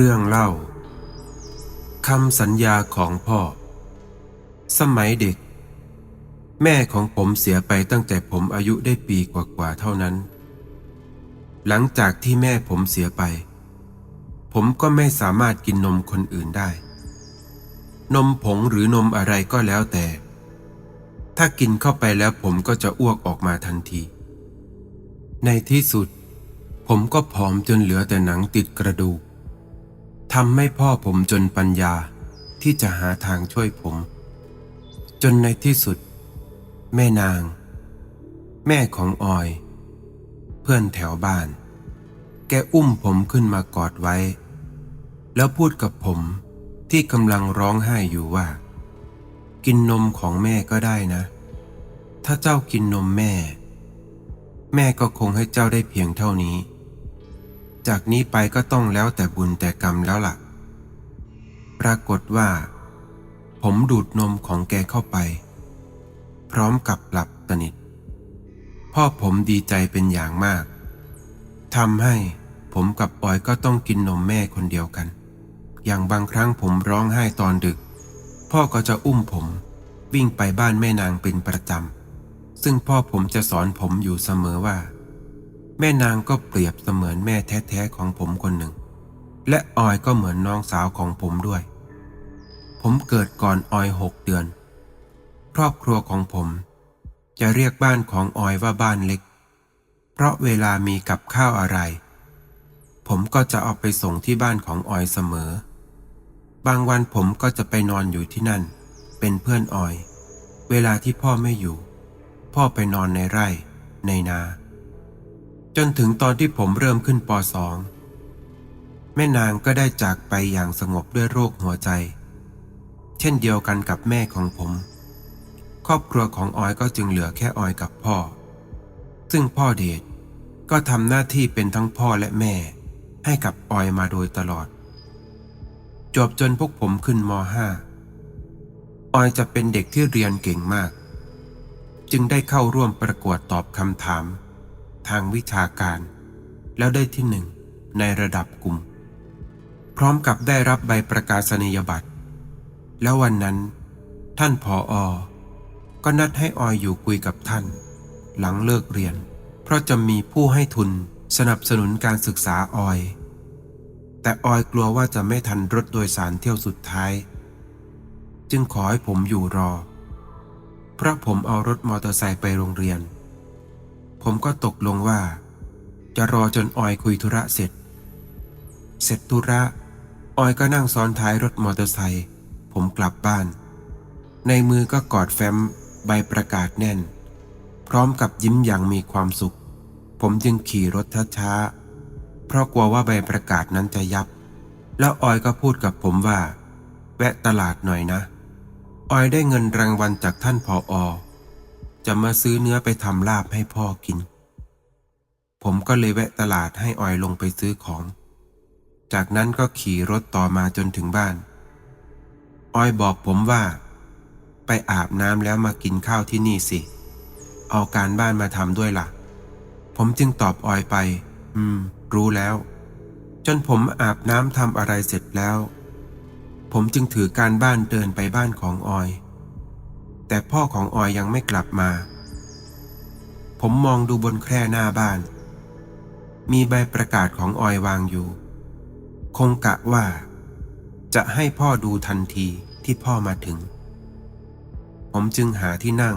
เรื่องเล่าคำสัญญาของพ่อ สมัยเด็ก แม่ของผมเสียไปตั้งแต่ผมอายุได้ปีกว่าๆเท่านั้น หลังจากที่แม่ผมเสียไป ผมก็ไม่สามารถกินนมคนอื่นได้ นมผงหรือนมอะไรก็แล้วแต่ ถ้ากินเข้าไปแล้วผมก็จะอ้วกออกมาทันที ในที่สุด ผมก็ผอมจนเหลือแต่หนังติดกระดูก ทำให้พ่อผมจนปัญญาที่จะหาทางช่วยผม จนในที่สุด แม่นาง แม่ของออย เพื่อนแถวบ้าน แกอุ้มผมขึ้นมากอดไว้ แล้วพูดกับผมที่กำลังร้องไห้อยู่ว่า กินนมของแม่ก็ได้นะ ถ้าเจ้ากินนมแม่ แม่ก็คงให้เจ้าได้เพียงเท่านี้ จากนี้ไปก็ต้องแล้วแต่บุญแต่กรรมแล้วล่ะ ปรากฏว่า ผมดูดนมของแกเข้าไป พร้อมกับหลับสนิท พ่อผมดีใจเป็นอย่างมากทำให้ผมกับปอยก็ต้องกินนมแม่คนเดียวกัน อย่างบางครั้งผมร้องไห้ตอนดึก พ่อก็จะอุ้มผม วิ่งไปบ้านแม่นางเป็นประจำ ซึ่งพ่อผมจะสอนผมอยู่เสมอว่า แม่นางก็เปรียบเสมือนแม่แท้ๆของผมคนหนึ่ง และออยก็เหมือนน้องสาวของผมด้วย ผมเกิดก่อนออยหกเดือน ครอบครัวของผม จะเรียกบ้านของออยว่าบ้านเล็ก เพราะเวลามีกับข้าวอะไร ผมก็จะเอาไปส่งที่บ้านของออยเสมอ บางวันผมก็จะไปนอนอยู่ที่นั่น เป็นเพื่อนออย เวลาที่พ่อไม่อยู่ พ่อไปนอนในไร่ ในนา จนถึงตอนที่ผมเริ่มขึ้นปสองแม่นางก็ได้จากไปอย่างสงบด้วยโรคหัวใจ เช่นเดียวกันกับแม่ของผม ครอบครัวของออยก็จึงเหลือแค่ออยกับพ่อ ซึ่งพ่อเดชก็ทำหน้าที่เป็นทั้งพ่อและแม่ให้กับออยมาโดยตลอด จบจนพวกผมขึ้นม .5 ออยจะเป็นเด็กที่เรียนเก่งมาก จึงได้เข้าร่วมประกวดตอบคำถาม ทางวิชาการ แล้วได้ที่หนึ่งในระดับกลุ่ม พร้อมกับได้รับใบประกาศนียบัตร แล้ววันนั้น ท่านผออก็นัดให้ออยอยู่คุยกับท่าน หลังเลิกเรียน เพราะจะมีผู้ให้ทุนสนับสนุนการศึกษาออย แต่ออยกลัวว่าจะไม่ทันรถโดยสารเที่ยวสุดท้าย จึงขอให้ผมอยู่รอ เพราะผมเอารถมอเตอร์ไซค์ไปโรงเรียน ผมก็ตกลงว่า จะรอจนออยคุยธุระเสร็จ เสร็จธุระ ออยก็นั่งซ้อนท้ายรถมอเตอร์ไซค์ผมกลับบ้าน ในมือก็กอดแฟ้มใบประกาศแน่น พร้อมกับยิ้มอย่างมีความสุข ผมจึงขี่รถช้าๆเพราะกลัวว่าใบประกาศนั้นจะยับ แล้วออยก็พูดกับผมว่า แวะตลาดหน่อยนะ ออยได้เงินรางวัลจากท่านผออ จะมาซื้อเนื้อไปทำลาบให้พ่อกิน ผมก็เลยแวะตลาดให้ออยลงไปซื้อของ จากนั้นก็ขี่รถต่อมาจนถึงบ้าน ออยบอกผมว่า ไปอาบน้ำแล้วมากินข้าวที่นี่สิ เอาการบ้านมาทำด้วยล่ะ ผมจึงตอบออยไป อืม รู้แล้ว จนผมอาบน้ำทำอะไรเสร็จแล้ว ผมจึงถือการบ้านเดินไปบ้านของออย แต่พ่อของออยยังไม่กลับมา ผมมองดูบนแคร่หน้าบ้าน มีใบประกาศของออยวางอยู่ คงกะว่า จะให้พ่อดูทันทีที่พ่อมาถึง ผมจึงหาที่นั่ง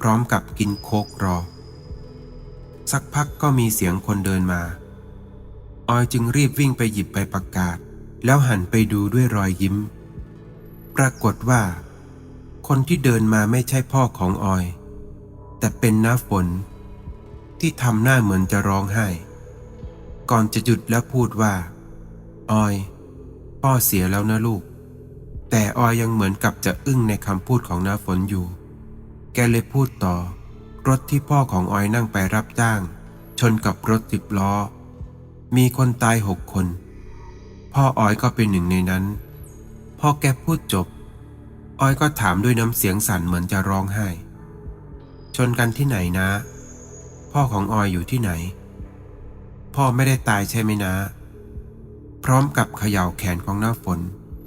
พร้อมกับกินโคกรอ สักพักก็มีเสียงคนเดินมา ออยจึงรีบวิ่งไปหยิบใบประกาศ แล้วหันไปดูด้วยรอยยิ้ม ปรากฏว่า คนที่เดินมาไม่ใช่พ่อของออย แต่เป็นน้าฝน ที่ทำหน้าเหมือนจะร้องไห้ ก่อนจะหยุดแล้วพูดว่า ออย พ่อเสียแล้วนะลูก แต่ออยยังเหมือนกับจะอึ้งในคำพูดของน้าฝนอยู่ แกเลยพูดต่อ รถที่พ่อของออยนั่งไปรับจ้าง ชนกับรถสิบล้อ มีคนตายหกคน พ่อออยก็เป็นหนึ่งในนั้น พอแกพูดจบ ออยก็ถามด้วยน้ำเสียงสั่นเหมือนจะร้องไห้ ชนกันที่ไหนนะ พ่อของออยอยู่ที่ไหน พ่อไม่ได้ตายใช่ไหมนะ พร้อมกับเขย่าแขนของน้าฝน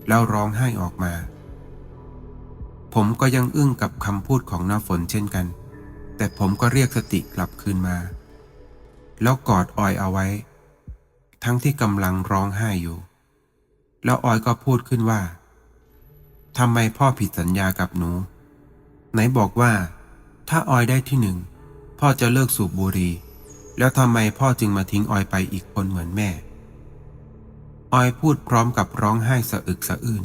แล้วร้องไห้ออกมา ผมก็ยังอึ้งกับคำพูดของน้าฝนเช่นกัน แต่ผมก็เรียกสติกลับคืนมา แล้วกอดออยเอาไว้ ทั้งที่กำลังร้องไห้อยู่ แล้วออยก็พูดขึ้นว่า ทำไมพ่อผิดสัญญากับหนู ไหนบอกว่า ถ้าออยได้ที่หนึ่งพ่อจะเลิกสูบบุหรี่แล้วทำไมพ่อจึงมาทิ้งออยไปอีกคนเหมือนแม่ ออยพูดพร้อมกับร้องไห้สะอึกสะอื้น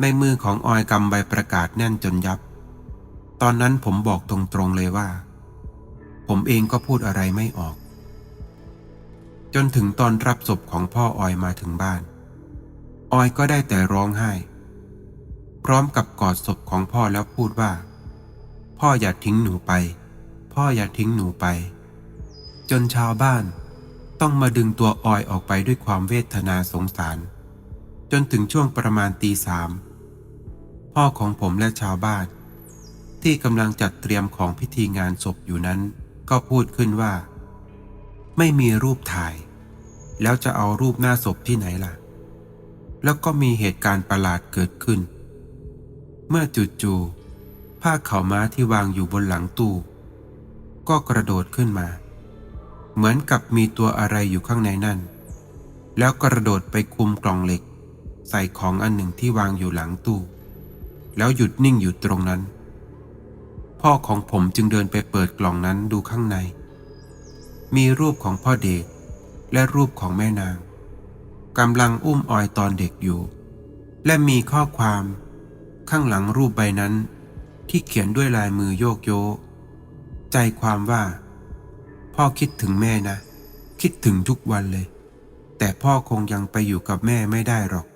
ในมือของออยกำใบประกาศแน่นจนยับ ตอนนั้นผมบอกตรงๆเลยว่า ผมเองก็พูดอะไรไม่ออก จนถึงตอนรับศพของพ่อออยมาถึงบ้าน ออยก็ได้แต่ร้องไห้ พร้อมกับกอดศพของพ่อแล้วพูดว่า พ่ออย่าทิ้งหนูไป พ่ออย่าทิ้งหนูไป จนชาวบ้านต้องมาดึงตัวออยออกไปด้วยความเวทนาสงสาร จนถึงช่วงประมาณตีสามพ่อของผมและชาวบ้าน ที่กำลังจัดเตรียมของพิธีงานศพอยู่นั้น ก็พูดขึ้นว่า ไม่มีรูปถ่าย แล้วจะเอารูปหน้าศพที่ไหนล่ะ แล้วก็มีเหตุการณ์ประหลาดเกิดขึ้น มื่อจู่ๆผ้าขาวม้าที่วางอยู่บนหลังตู้ ก็กระโดดขึ้นมา เหมือนกับมีตัวอะไรอยู่ข้างในนั่น แล้วกระโดดไปคุมกล่องเหล็ก ใส่ของอันหนึ่งที่วางอยู่หลังตู้ แล้วหยุดนิ่งอยู่ตรงนั้น พ่อของผมจึงเดินไปเปิดกล่องนั้นดูข้างใน มีรูปของพ่อเดชและรูปของแม่นางกำลังอุ้มออยตอนเด็กอยู่ และมีข้อความ ข้างหลังรูปใบนั้น ที่เขียนด้วยลายมือโยกโย ใจความว่า พ่อคิดถึงแม่นะ คิดถึงทุกวันเลย แต่พ่อคงยังไปอยู่กับแม่ไม่ได้หรอก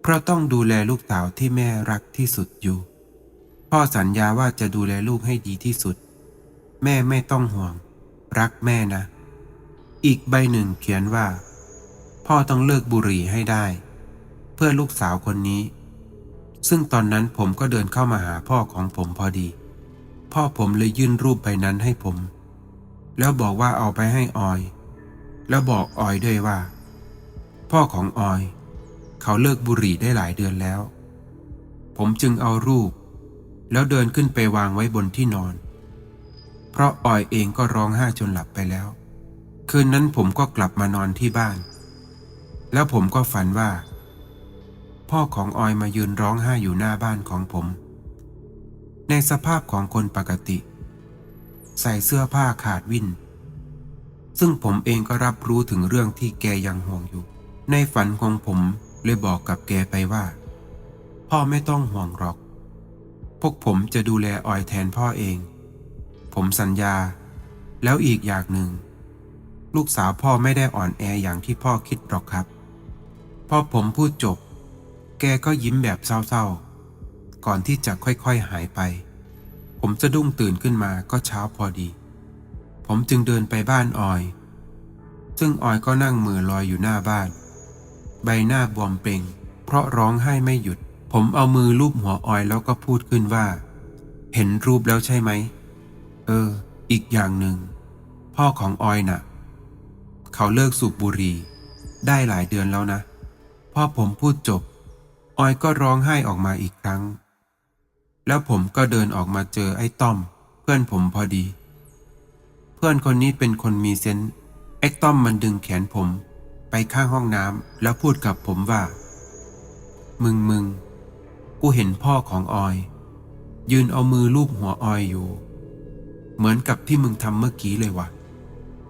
เพราะต้องดูแลลูกสาวที่แม่รักที่สุดอยู่ พ่อสัญญาว่าจะดูแลลูกให้ดีที่สุด แม่ไม่ต้องห่วง รักแม่นะ อีกใบหนึ่งเขียนว่า พ่อต้องเลิกบุหรี่ให้ได้ เพื่อลูกสาวคนนี้ ซึ่งตอนนั้นผมก็เดินเข้ามาหาพ่อของผมพอดี พ่อผมเลยยื่นรูปใบนั้นให้ผม แล้วบอกว่าเอาไปให้ออย แล้วบอกออยด้วยว่า พ่อของออย เขาเลิกบุหรี่ได้หลายเดือนแล้ว ผมจึงเอารูป แล้วเดินขึ้นไปวางไว้บนที่นอน เพราะออยเองก็ร้องไห้จนหลับไปแล้ว คืนนั้นผมก็กลับมานอนที่บ้าน แล้วผมก็ฝันว่า พ่อของออยมายืนร้องไห้อยู่หน้าบ้านของผม ในสภาพของคนปกติ ใส่เสื้อผ้าขาดวิน ซึ่งผมเองก็รับรู้ถึงเรื่องที่แกยังห่วงอยู่ ในฝันของผมเลยบอกกับแกไปว่า พ่อไม่ต้องห่วงหรอก พวกผมจะดูแลออยแทนพ่อเอง ผมสัญญา แล้วอีกอย่างหนึ่ง ลูกสาวพ่อไม่ได้อ่อนแออย่างที่พ่อคิดหรอกครับ พอผมพูดจบ แกก็ยิ้มแบบเศร้าๆ ก่อนที่จะค่อยๆหายไป ผมจะดุ้งตื่นขึ้นมาก็เช้าพอดี ผมจึงเดินไปบ้านออย ซึ่งออยก็นั่งมือลอยอยู่หน้าบ้าน ใบหน้าบวมเป่ง เพราะร้องไห้ไม่หยุด ผมเอามือลูบหัวออยแล้วก็พูดขึ้นว่า เห็นรูปแล้วใช่ไหม เออ อีกอย่างหนึ่ง พ่อของออยน่ะ เขาเลิกสูบบุหรี่ได้หลายเดือนแล้วนะ พ่อผมพูดจบ ออยก็ร้องไห้ออกมาอีกครั้ง แล้วผมก็เดินออกมาเจอไอ้ต้อม เพื่อนผมพอดี เพื่อนคนนี้เป็นคนมีเซนส์ไอ้ต้อมมันดึงแขนผม ไปข้างห้องน้ำแล้วพูดกับผมว่า มึงมึงกูเห็นพ่อของออย ยืนเอามือลูบหัวออยอยู่ เหมือนกับที่มึงทำเมื่อกี้เลยวะ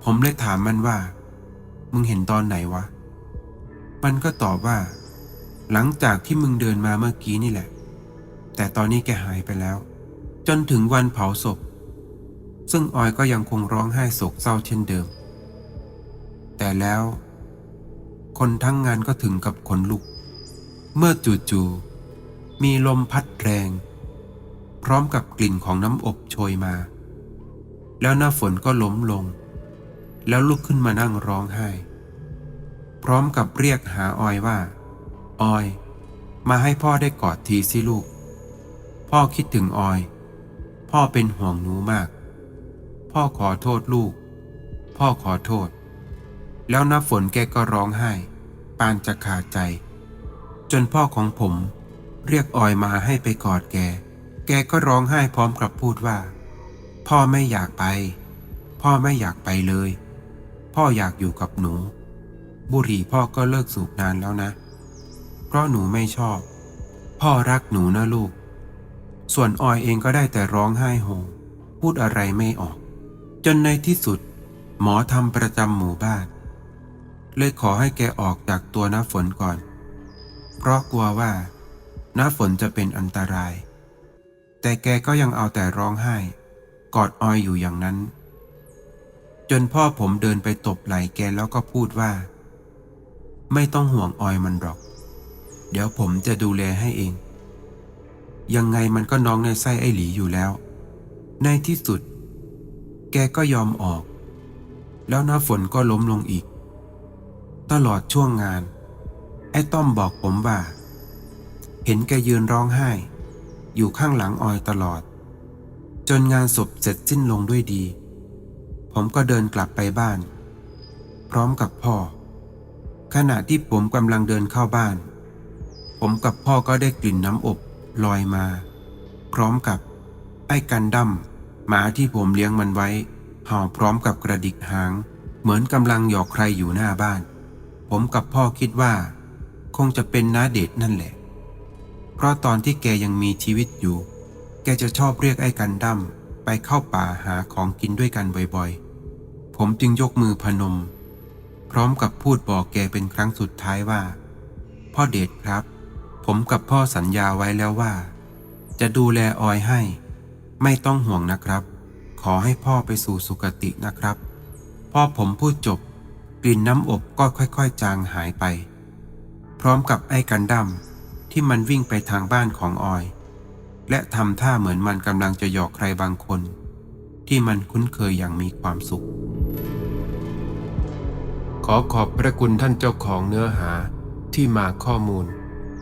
ผมเลยถามมันว่า มึงเห็นตอนไหนวะ มันก็ตอบว่า หลังจากที่มึงเดินมาเมื่อกี้นี่แหละ แต่ตอนนี้แกหายไปแล้ว จนถึงวันเผาศพ ซึ่งออยก็ยังคงร้องไห้โศกเศร้าเช่นเดิม แต่แล้ว คนทั้งงานก็ถึงกับขนลุก เมื่อจู่ๆมีลมพัดแรง พร้อมกับกลิ่นของน้ำอบโชยมา แล้วหน้าฝนก็ล้มลง แล้วลุกขึ้นมานั่งร้องไห้ พร้อมกับเรียกหาออยว่า ออย มาให้พ่อได้กอดทีสิลูก พ่อคิดถึงออย พ่อเป็นห่วงหนูมาก พ่อขอโทษลูก พ่อขอโทษ แล้วน้าฝนแกก็ร้องไห้ ปานจะขาดใจ จนพ่อของผม เรียกออยมาให้ไปกอดแก แกก็ร้องไห้พร้อมกับพูดว่า พ่อไม่อยากไป พ่อไม่อยากไปเลย พ่ออยากอยู่กับหนู บุหรี่พ่อก็เลิกสูบนานแล้วนะ เพราะหนูไม่ชอบ พ่อรักหนูนะลูก ส่วนออยเองก็ได้แต่ร้องไห้โฮพูดอะไรไม่ออก จนในที่สุด หมอทำประจำหมู่บ้านเลยขอให้แกออกจากตัวน้าฝนก่อน เพราะกลัวว่าน้าฝนจะเป็นอันตราย แต่แกก็ยังเอาแต่ร้องไห้ กอดออยอยู่อย่างนั้น จนพ่อผมเดินไปตบไหล่แกแล้วก็พูดว่า ไม่ต้องห่วงออยมันหรอก ดี๋ยวผมจะดูแลให้เอง ยังไงมันก็น้องในไส้ไอหลีอยู่แล้ว ในที่สุด แกก็ยอมออก แล้วน้าฝนก็ล้มลงอีก ตลอดช่วงงาน ไอ้ต้อมบอกผมว่า เห็นแกยืนร้องไห้ อยู่ข้างหลังออยตลอด จนงานศพเสร็จสิ้นลงด้วยดี ผมก็เดินกลับไปบ้าน พร้อมกับพ่อ ขณะที่ผมกำลังเดินเข้าบ้าน ผมกับพ่อก็ได้กลิ่นน้ำอบลอยมา พร้อมกับ ไอ้กันดั้มหมาที่ผมเลี้ยงมันไว้เห่าพร้อมกับกระดิกหาง เหมือนกำลังหยอกใครอยู่หน้าบ้าน ผมกับพ่อคิดว่า คงจะเป็นน้าเดชนั่นแหละ เพราะตอนที่แกยังมีชีวิตอยู่ แกจะชอบเรียกไอ้กันดั้มไปเข้าป่าหาของกินด้วยกันบ่อยๆ ผมจึงยกมือพนม พร้อมกับพูดบอกแกเป็นครั้งสุดท้ายว่า พ่อเดชครับ ผมกับพ่อสัญญาไว้แล้วว่า จะดูแลออยให้ ไม่ต้องห่วงนะครับ ขอให้พ่อไปสู่สุคตินะครับ พอผมพูดจบ กลิ่นน้ำอบก็ค่อยๆ จางหายไป พร้อมกับไอ้กันดั้มที่มันวิ่งไปทางบ้านของออย และทำท่าเหมือนมันกำลังจะหยอกใครบางคน ที่มันคุ้นเคยอย่างมีความสุข ขอขอบพระคุณท่านเจ้าของเนื้อหาที่มาข้อมูล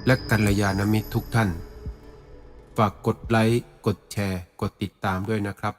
และกัลยาณมิตรทุกท่าน ฝากกดไลค์ กดแชร์ กดติดตามด้วยนะครับ